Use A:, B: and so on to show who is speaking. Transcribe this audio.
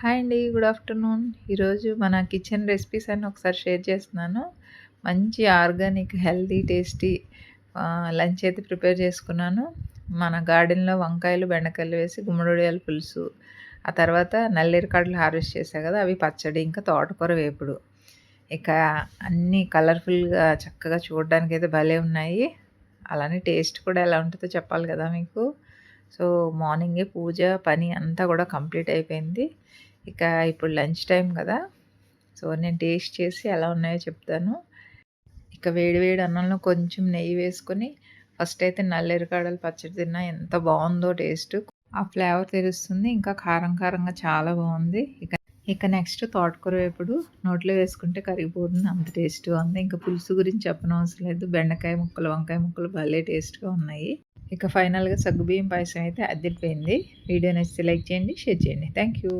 A: Hi అండి good afternoon. ఈరోజు మన కిచెన్ రెసిపీస్ అని ఒకసారి షేర్ చేస్తున్నాను. మంచి ఆర్గానిక్ హెల్తీ టేస్టీ లంచ్ అయితే ప్రిపేర్ చేసుకున్నాను. మన గార్డెన్లో వంకాయలు బెండకాయలు వేసి గుమ్మడియాల పులుసు ఆ తర్వాత నల్లేరు హార్వెస్ట్ చేశాను కదా అవి పచ్చడి ఇంకా తోటకూర వేపుడు. ఇక అన్నీ కలర్ఫుల్గా చక్కగా చూడడానికి అయితే భలే ఉన్నాయి. అలానే టేస్ట్ కూడా ఎలా ఉంటుందో చెప్పాలి కదా మీకు. సో మార్నింగే పూజ పని అంతా కూడా కంప్లీట్ అయిపోయింది. ఇక ఇప్పుడు లంచ్ టైం కదా. సో నేను టేస్ట్ చేసి ఎలా ఉన్నాయో చెప్తాను. ఇక వేడి వేడి అన్నంలో కొంచెం నెయ్యి వేసుకొని ఫస్ట్ అయితే నల్లేరుకాడలు పచ్చడి తిన్నా ఎంత బాగుందో టేస్ట్. ఆ ఫ్లేవర్ తెలుస్తుంది. ఇంకా కారం కారంగా చాలా బాగుంది. ఇక ఇక నెక్స్ట్ తోటకూర వేపుడు నోట్లో వేసుకుంటే కరిగిపోతుంది. అంత టేస్ట్గా ఉంది. ఇంకా పులుసు గురించి చెప్పనవసరం లేదు. బెండకాయ ముక్కలు వంకాయ ముక్కలు భలే టేస్ట్గా ఉన్నాయి. ఇక ఫైనల్గా సగ్గుబియ్యం పాయసం అయితే అద్దెపోయింది. వీడియో నచ్చితే లైక్ చేయండి షేర్ చేయండి. Thank you